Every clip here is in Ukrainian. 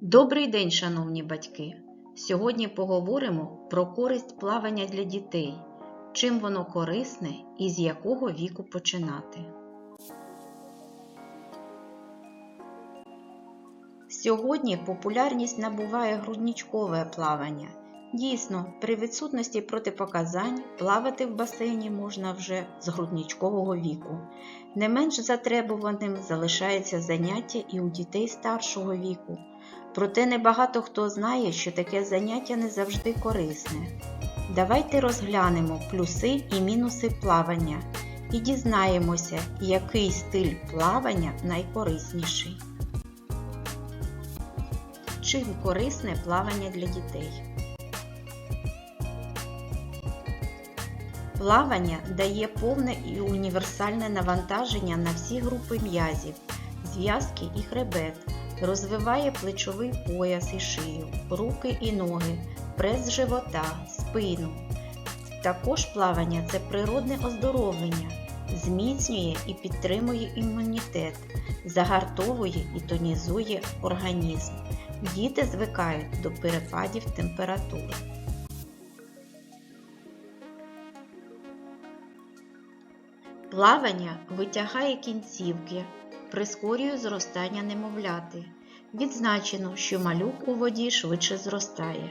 Добрий день, шановні батьки! Сьогодні поговоримо про користь плавання для дітей, чим воно корисне і з якого віку починати. Сьогодні популярність набуває грудничкове плавання. Дійсно, при відсутності протипоказань плавати в басейні можна вже з грудничкового віку. Не менш затребуваним залишається заняття і у дітей старшого віку. Проте небагато хто знає, що таке заняття не завжди корисне. Давайте розглянемо плюси і мінуси плавання і дізнаємося, який стиль плавання найкорисніший. Чим корисне плавання для дітей? Плавання дає повне і універсальне навантаження на всі групи м'язів, зв'язки і хребет, розвиває плечовий пояс і шию, руки і ноги, прес живота, спину. Також плавання це природне оздоровлення, зміцнює і підтримує імунітет, загартовує і тонізує організм. Діти звикають до перепадів температури. Плавання витягає кінцівки, прискорює зростання немовляти. Відзначено, що малюк у воді швидше зростає.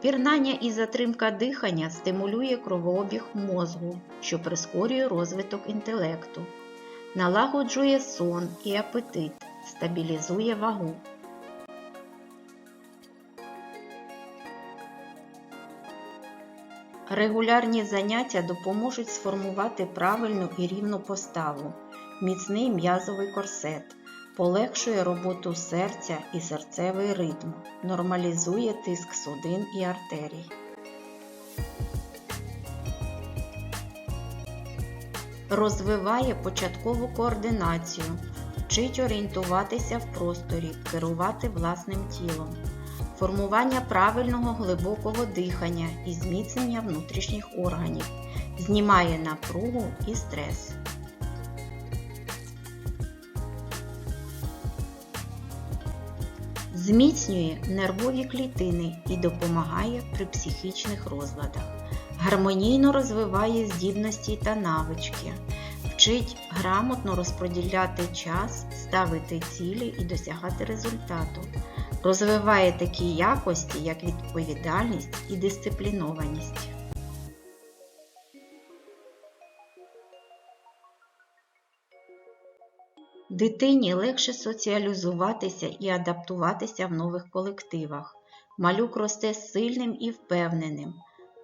Пірнання і затримка дихання стимулює кровообіг мозку, що прискорює розвиток інтелекту, налагоджує сон і апетит, стабілізує вагу. Регулярні заняття допоможуть сформувати правильну і рівну поставу, міцний м'язовий корсет, полегшує роботу серця і серцевий ритм, нормалізує тиск судин і артерій. Розвиває початкову координацію, вчить орієнтуватися в просторі, керувати власним тілом формування правильного глибокого дихання і зміцнення внутрішніх органів, знімає напругу і стрес. Зміцнює нервові клітини і допомагає при психічних розладах, гармонійно розвиває здібності та навички, вчить грамотно розподіляти час, ставити цілі і досягати результату розвиває такі якості, як відповідальність і дисциплінованість. Дитині легше соціалізуватися і адаптуватися в нових колективах. Малюк росте сильним і впевненим.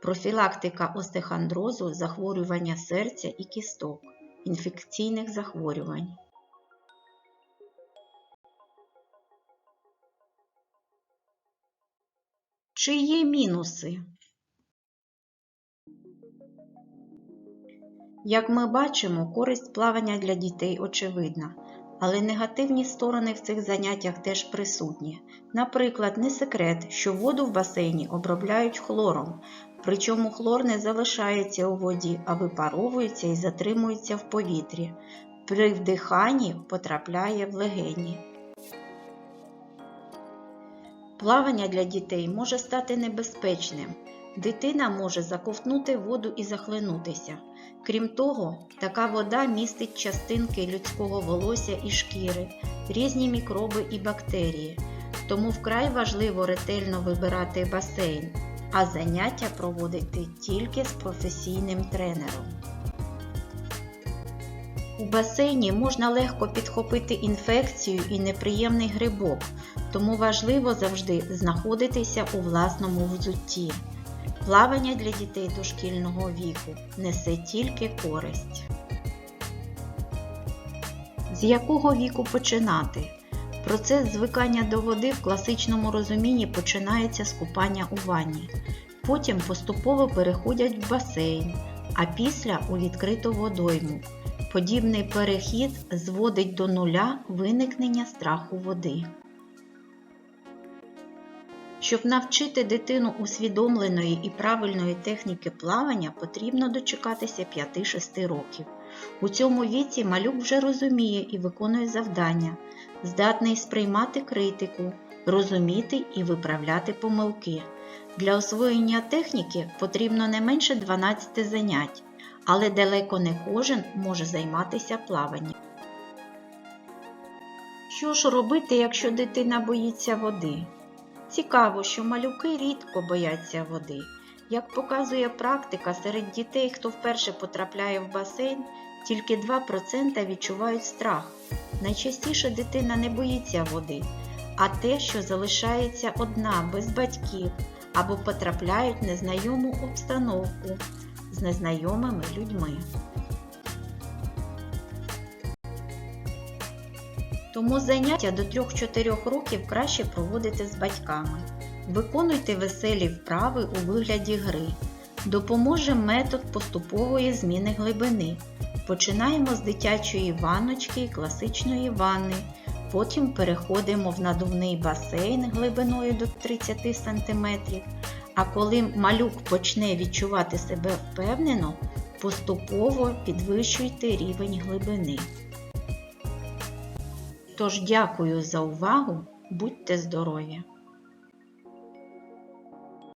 Профілактика остехондрозу, захворювання серця і кісток, інфекційних захворювань. Чи є мінуси? Як ми бачимо, користь плавання для дітей очевидна, але негативні сторони в цих заняттях теж присутні. Наприклад, не секрет, що воду в басейні обробляють хлором, причому хлор не залишається у воді, а випаровується і затримується в повітрі. При вдиханні потрапляє в легені. Плавання для дітей може стати небезпечним. Дитина може заковтнути воду і захлинутися. Крім того, така вода містить частинки людського волосся і шкіри, різні мікроби і бактерії. Тому вкрай важливо ретельно вибирати басейн, а заняття проводити тільки з професійним тренером. У басейні можна легко підхопити інфекцію і неприємний грибок, тому важливо завжди знаходитися у власному взутті. Плавання для дітей дошкільного віку несе тільки користь. З якого віку починати? Процес звикання до води в класичному розумінні починається з купання у ванні. Потім поступово переходять в басейн, а після у відкриту водойму. Подібний перехід зводить до нуля виникнення страху води. Щоб навчити дитину усвідомленої і правильної техніки плавання, потрібно дочекатися 5-6 років. У цьому віці малюк вже розуміє і виконує завдання. здатний сприймати критику, розуміти і виправляти помилки. Для освоєння техніки потрібно не менше 12 занять, але далеко не кожен може займатися плаванням. Що ж робити, якщо дитина боїться води? Цікаво, що малюки рідко бояться води. Як показує практика, серед дітей, хто вперше потрапляє в басейн, тільки 2% відчувають страх. Найчастіше дитина не боїться води, а те, що залишається одна без батьків або потрапляють в незнайому обстановку незнайомими людьми. Тому заняття до 3-4 років краще проводити з батьками. Виконуйте веселі вправи у вигляді гри. Допоможе метод поступової зміни глибини. Починаємо з дитячої ванночки і класичної ванни. Потім переходимо в надувний басейн глибиною до 30 см. А коли малюк почне відчувати себе впевнено, поступово підвищуйте рівень глибини. Тож дякую за увагу, будьте здорові!